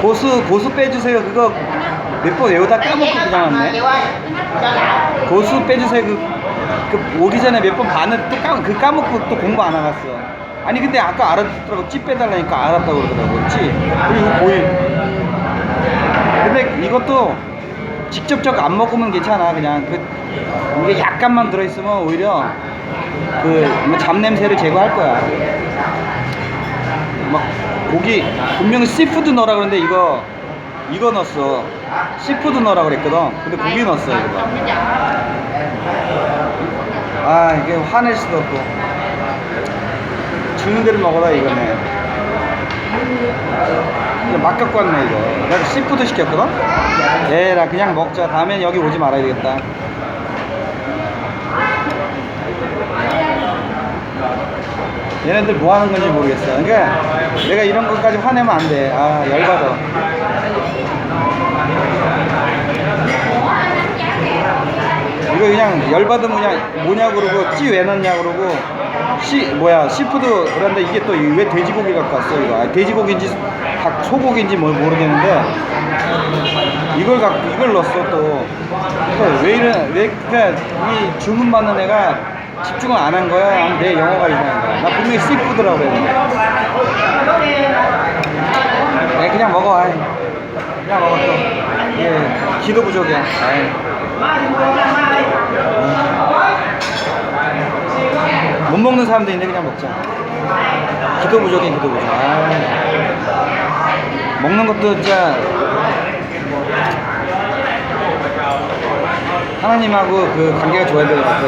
고수 고수 빼주세요. 그거 몇 번 외우다 까먹고 그냥 왔네. 고수 빼주세요. 그, 그 오기 전에 몇 번 봤는데 또 까, 그 까먹고 또 공부 안 하갔어. 아니 근데 아까 알아듣더라고. 찌 빼달라니까 알았다고 그러더라고. 찌. 그리고 보일. 근데 이것도 직접적 안 먹으면 괜찮아. 그냥 그 이게 약간만 들어있으면 오히려 그뭐 잡냄새를 제거할 거야. 막 고기 분명히 씨푸드 넣으라 그러는데 이거 이거 넣었어. 씨푸드 넣으라 그랬거든. 근데 고기 넣었어 이거. 아 이게 화낼 수도 없고 주는 대로 먹어라 이거네. 이거 막 갖고 왔네 이거. 내가 씨푸드 시켰거든. 에라 그냥 먹자. 다음엔 여기 오지 말아야 되겠다. 얘네들 뭐 하는 건지 모르겠어. 그러니까 내가 이런 것까지 화내면 안 돼. 아, 열받아. 이거 그냥 열받으면 그냥 뭐냐 그러고 찌 왜 넣냐 그러고 시 뭐야 시푸드 그런데 이게 또 왜 돼지고기 갖고 왔어 이거 아, 돼지고기인지 닭 소고기인지 뭐 모르겠는데 이걸 갖고 이걸 넣었어 또왜 이런 왜 그러니까 이 주문 받는 애가 집중을 안 한 거야 내 영어가 이상한 거야 나 분명히 시푸드라고 그랬는데 야, 그냥 먹어 아이. 그냥 먹어 또 예, 기도 부족이야 아이. 못 먹는 사람도 있는데 그냥 먹자. 기도 부족해, 기도 부족. 아, 먹는 것도 진짜 하나님하고 그 관계가 좋아야 될 것 같아.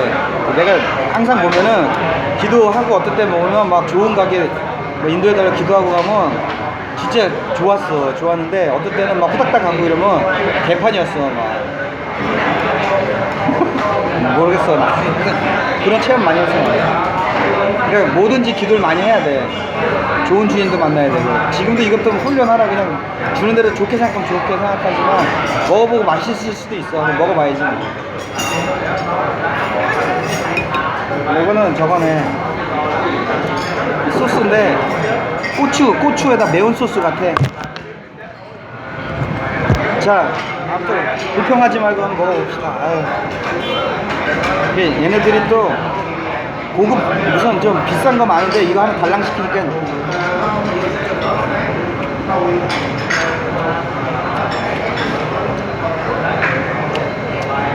내가 항상 보면은 기도하고 어떨 때 보면 막 좋은 가게 뭐 인도에다가 기도하고 가면 진짜 좋았어. 좋았는데 어떨 때는 막 후닥닥 가고 이러면 개판이었어. 막. 모르겠어. 나 그런 체험 많이 했어. 그러니까 뭐든지 기도를 많이 해야 돼. 좋은 주인도 만나야 되고. 지금도 이것도 훈련하라 그냥 주는 대로 좋게 생각하면 좋게 생각하지만 먹어보고 맛있을 수도 있어. 그럼 먹어봐야지. 이거는 저거네. 소스인데 고추, 고추에다 매운 소스 같아. 자, 아무튼 불평하지 말고 한번 먹어봅시다. 아유. 얘네들이 또 고급 무슨 좀 비싼 거 많은데 이거 하나 달랑 시키니까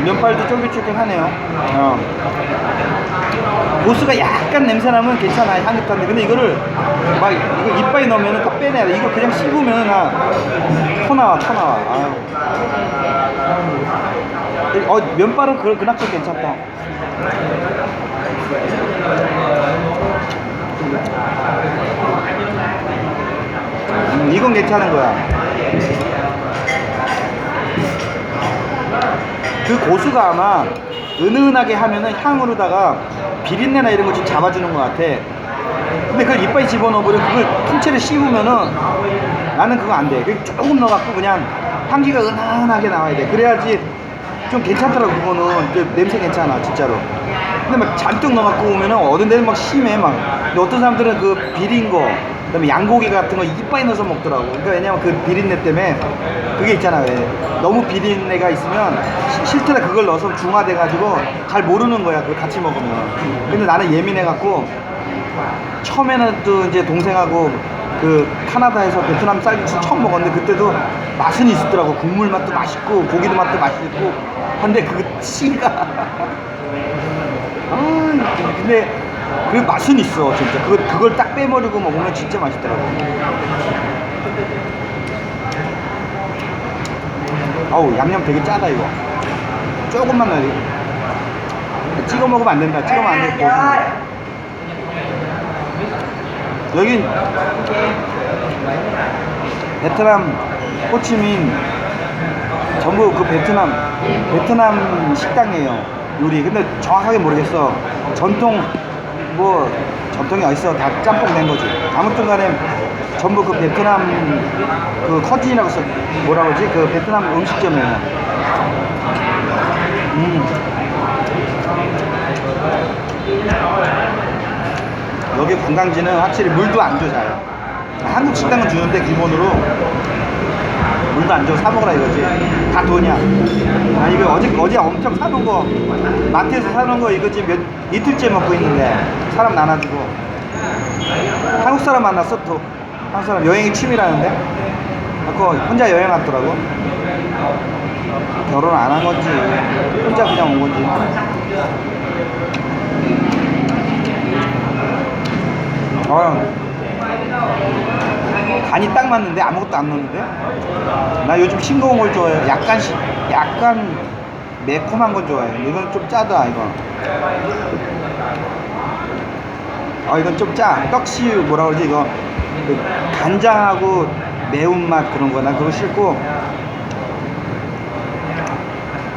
면발도 쫄깃쫄깃하네요. 어. 고수가 약간 냄새 나면 괜찮아 향긋한데 근데 이거를 막 이거 이빨에 넣으면 다 빼내야 돼. 이거 그냥 씹으면 다터 나와 터 나와. 아유. 어 면발은 그 그나마 괜찮다. 음, 이건 괜찮은 거야. 그 고수가 아마 은은하게 하면은 향으로다가 비린내나 이런 거좀 잡아주는 것 같아. 근데 그걸 이빨에 집어넣어버려 그걸 통째로 씹으면은 나는 그거 안 돼. 그 조금 넣어갖고 그냥 향기가 은은하게 나와야 돼. 그래야지 좀 괜찮더라고 그거는 그 냄새 괜찮아 진짜로. 근데 막 잔뜩 넣어갖고 오면은 어떤 데는 막 심해 막. 근데 어떤 사람들은 그 비린 거 그다음에 양고기 같은 거 이빨에 넣어서 먹더라고. 그러니까 왜냐면 그 비린내 때문에 그게 있잖아 왜 너무 비린내가 있으면 시- 실제로 그걸 넣어서 중화돼 가지고 잘 모르는 거야 그걸 같이 먹으면. 근데 나는 예민해 갖고 처음에는 또 이제 동생하고 그 카나다에서 베트남 쌀국수 처음 먹었는데 그때도 맛은 있었더라고. 국물 맛도 맛있고 고기도 맛도 맛있고. 근데 그 씨가 아 근데 그 맛은 있어 진짜. 그걸 그걸 딱 빼버리고 먹으면 진짜 맛있더라고. 아우 양념 되게 짜다 이거. 조금만 넣어야 돼 찍어 먹으면 안 된다. 찍으면 안 돼. 여긴 베트남 호치민 전부 그 베트남 베트남 식당이에요 요리. 근데 정확하게 모르겠어. 전통 뭐 전통이 어딨어. 다 짬뽕 된 거지. 아무튼 간에 전부 그 베트남 그 커진이라고 써 뭐라 그러지? 그 베트남 음식점이에요 음 여기 관광지는 확실히 물도 안 줘 잘. 한국 식당은 주는데 기본으로 물도 안 주고 사 먹으라 이거지. 다 돈이야. 아 이거 어제 어제 엄청 사놓은 거 마트에서 사놓은 거 이거 지금 몇 이틀째 먹고 있는데 사람 나눠주고 한국 사람 만났어 또 한국 사람 여행이 취미라는데 아까 혼자 여행 왔더라고. 결혼 안 한 건지 혼자 그냥 온 건지. 어, 간이 딱 맞는데 아무것도 안 넣는데? 나 요즘 싱거운 걸 좋아해 약간 시, 약간 매콤한 건 좋아해 이건 좀 짜다 이거 아 이건 좀 짜. 떡시 뭐라 그러지 이거? 그 간장하고 매운맛 그런 거나 그거 싫고.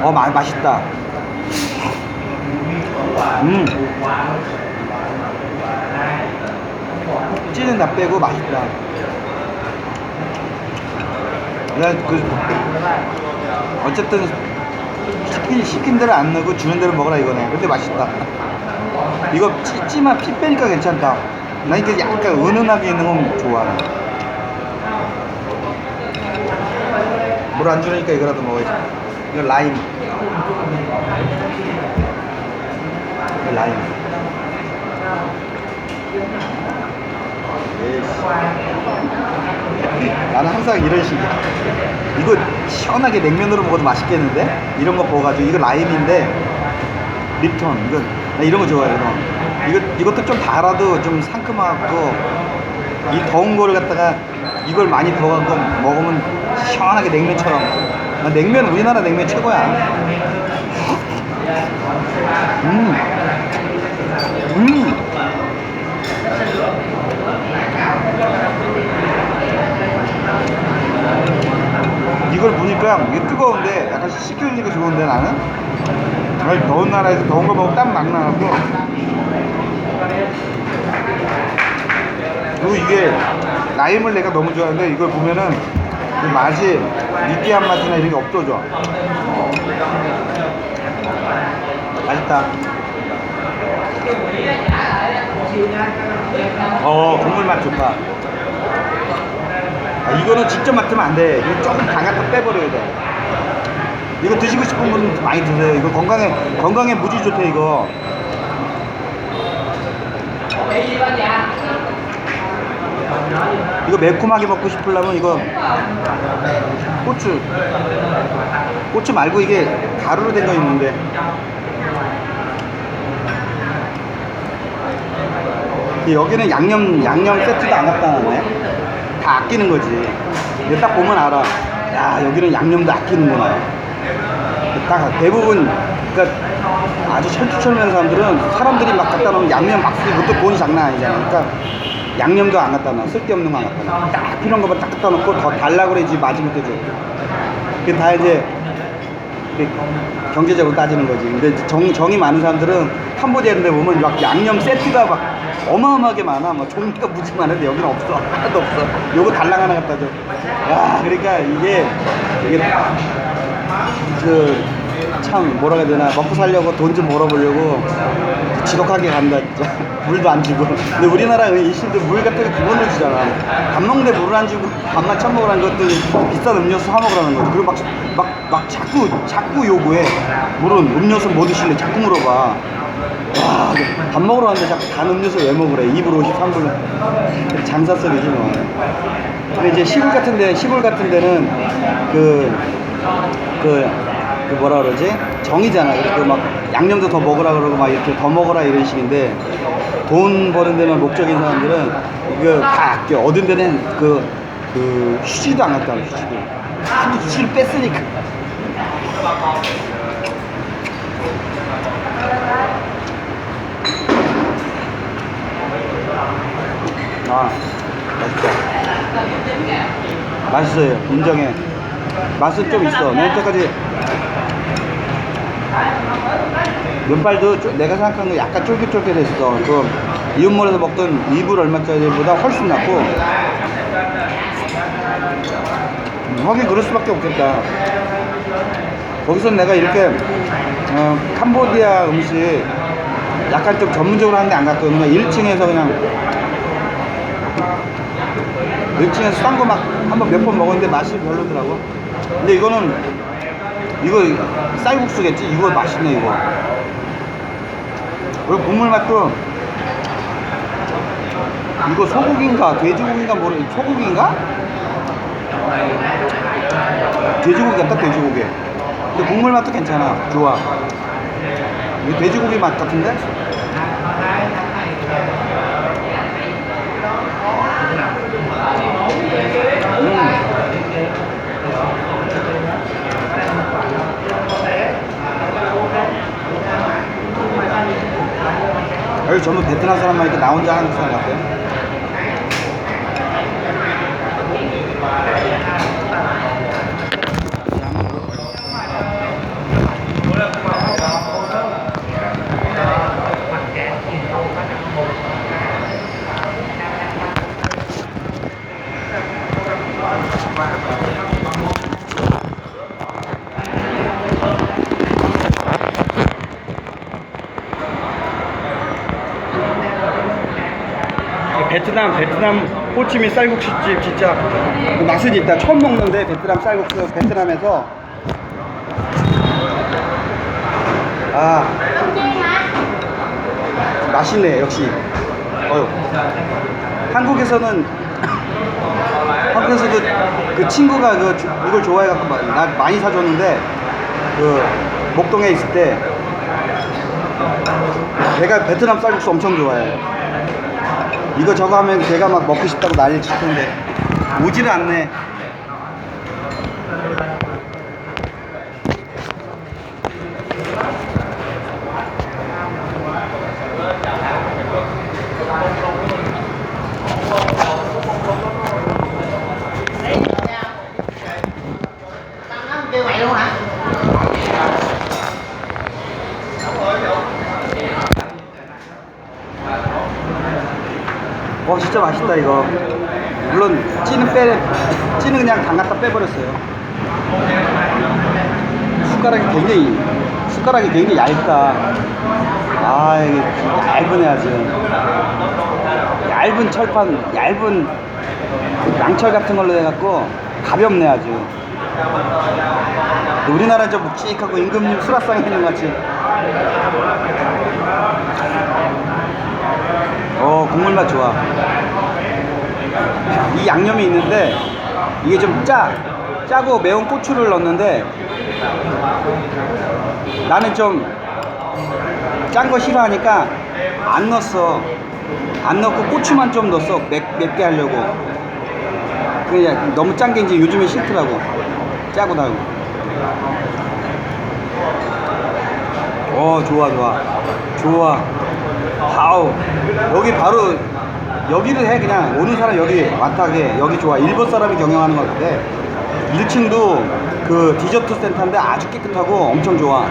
어 마, 맛있다. 음 찌는 다 빼고 맛있다. 내가 그 어쨌든 시킨 시킨 대로 안 넣고 주는 대로 먹으라 이거네. 근데 맛있다. 이거 찌, 찌만 피 빼니까 괜찮다. 나 이게 약간 은은하게 있는 건 좋아. 물 안 주니까 이거라도 먹어야지. 이거 라임. 이거 라임. 에이씨. 나는 항상 이런 식이야. 이거 시원하게 냉면으로 먹어도 맛있겠는데? 이런 거 먹어가지고 이거 라임인데 립톤 이거 나 이런 거 좋아해. 너. 이거 이것도 좀 달아도 좀 상큼하고 이 더운 거를 갖다가 이걸 많이 더한 거 먹으면 시원하게 냉면처럼. 나 냉면 우리나라 냉면 최고야. 음. 음. 보니까 이게 뜨거운데 약간 식혀지니까 좋은데 나는? 아니, 더운 나라에서 더운 거 먹으면 땀막 나고. 그리고 이게 라임을 내가 너무 좋아하는데 이걸 보면은 그 맛이 느끼한 맛이나 이런 게 없어져. 맛있다. 어 국물 맛 좋다. 아, 이거는 직접 맡으면 안 돼. 이거 조금 강하다 빼버려야 돼. 이거 드시고 싶은 분 많이 드세요. 이거 건강에, 건강에 무지 좋대, 이거. 이거 매콤하게 먹고 싶으려면 이거 고추. 고추 말고 이게 가루로 된 거 있는데. 여기는 양념, 양념 세트도 안 갖다 놨네. 다 아끼는 거지. 근데 딱 보면 알아. 야, 여기는 양념도 아끼는구나. 딱 대부분, 그러니까 아주 철두철미한 사람들은 사람들이 막 갖다 놓으면 양념 막 그것도 돈이 장난 아니잖아. 그러니까 양념도 안 갖다 놔. 쓸데없는 거 안 갖다 놔. 딱 필요한 거만 딱 갖다 놓고 더 달라고 그래야지 마지못해 줘. 그게 다 이제 그 경제적으로 따지는 거지. 근데 정, 정이 많은 사람들은 캄보디아 이런 데 보면 막 양념 세트가 막 어마어마하게 많아. 막 종류가 무지 많은데 여기는 없어. 하나도 없어. 요거 달랑 하나 갖다 줘. 야, 그러니까 이게, 이게, 그, 참, 뭐라 해야 되나. 먹고 살려고 돈 좀 벌어보려고 지독하게 간다, 진짜. 물도 안 주고. 근데 우리나라 일신들 물 같은 거 기본으로 주잖아. 밥 먹는데 물을 안 주고 밥만 처먹으라는 것들 비싼 음료수 사 먹으라는 거지. 그리고 막, 막, 막 자꾸, 자꾸 요구해. 물은 음료수 뭐 드실래? 자꾸 물어봐. 와, 밥 먹으러 왔는데 자꾸 단 음료수 왜 먹으래? 2불 53불. 장사성이지 뭐. 근데 이제 시골 같은 데, 시골 같은 데는 그, 그, 그 뭐라 그러지? 정이잖아. 그리고 막 양념도 더 먹으라 그러고 막 이렇게 더 먹어라 이런 식인데 돈 버는 데만 목적인 사람들은 이거 다 아껴. 얻은 데는 그, 그 휴지도 놔, 휴지도. 휴지, 휴지를 뺐으니까. 아, 맛있다. 맛있어요. 인정해. 맛은 좀 있어. 맨 때까지 면발도 쪼- 내가 생각한 거 약간 쫄깃쫄깃했어. 그 이웃몰에서 먹던 2불 얼마짜리보다 훨씬 낫고. 음, 하긴 그럴 수밖에 없겠다. 거기서 내가 이렇게 어, 캄보디아 음식 약간 좀 전문적으로 하는 데 안 갔거든요. 1층에서 그냥 멸칭에서 싼 거 막 한 번 몇 번 먹었는데 맛이 별로더라고. 근데 이거는 이거 쌀국수겠지? 이거 맛있네 이거. 그리고 국물 맛도 이거 소고기인가 돼지고기인가 모르 소고기인가? 돼지고기 같다 돼지고기. 근데 국물 맛도 괜찮아. 좋아. 이거 돼지고기 맛 같은데? 여기 전부 베트남 사람만 이렇게 나 혼자 한국 사람 같아요. 베트남 베트남 호치민 쌀국수집 진짜 그 맛은 있다. 처음 먹는데 베트남 쌀국수 베트남에서. 아. 맛있네 역시. 어휴. 한국에서는 한국에서도 그 친구가 그 주- 이걸 좋아해 갖고 마- 나 많이 사줬는데 그 목동에 있을 때 걔가 베트남 쌀국수 엄청 좋아해 이거 저거 하면 걔가 막 먹고 싶다고 난리 칠 텐데. 오지를 않네 맛있다 이거. 물론 찌는 빼 찌는 그냥 담갔다 빼버렸어요. 숟가락이 굉장히 숟가락이 굉장히 얇다. 아 이게 얇은 애야 지금. 얇은 철판 얇은 그 양철 같은 걸로 해갖고 가볍네 아주. 우리나라 저 묵직하고 임금님 수라상에 있는 것 같이 어 국물 맛 좋아 이 양념이 있는데 이게 좀 짜 짜고 매운 고추를 넣었는데 나는 좀 짠 거 싫어하니까 안 넣었어. 안 넣고 고추만 좀 넣었어. 맵, 맵게 하려고. 그냥 너무 짠 게 이제 요즘에 싫더라고. 짜고 나고. 어 좋아 좋아. 좋아. 아우 여기 바로 여기를 해 그냥. 오는 사람 여기 완타게. 여기 좋아. 일본 사람이 경영하는 것 같아. 1층도 그 디저트 센터인데 아주 깨끗하고 엄청 좋아.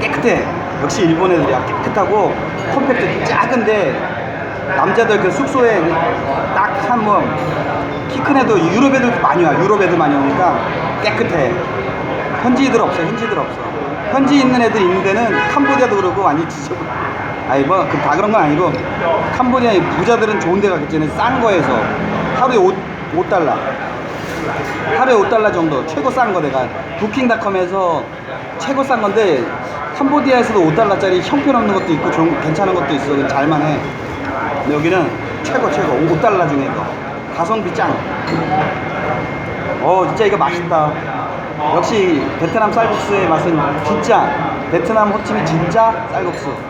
깨끗해. 역시 일본 애들이야. 깨끗하고 컴팩트 작은데 남자들 그 숙소에 딱한뭐키큰 애도 유럽 애들 많이 와. 유럽 애들 많이 오니까 깨끗해. 현지인들 없어. 현지인들 없어. 현지 있는 애들 있는 데는 캄보디아도 그러고 아니 지저 아니 뭐 다 그런 건 아니고 캄보디아 부자들은 좋은 데 가겠지 싼 거에서 하루에 5, 5달러. 하루에 5달러 정도 최고 싼 거 내가. 부킹닷컴에서 최고 싼 건데 캄보디아에서도 5달러짜리 형편없는 것도 있고 좀 괜찮은 것도 있어. 잘만해. 근데 여기는 최고 최고. 5달러 중에 이거. 가성비 짱. 어, 진짜 이거 맛있다. 역시 베트남 쌀국수의 맛은 진짜 베트남 호치민 진짜 쌀국수.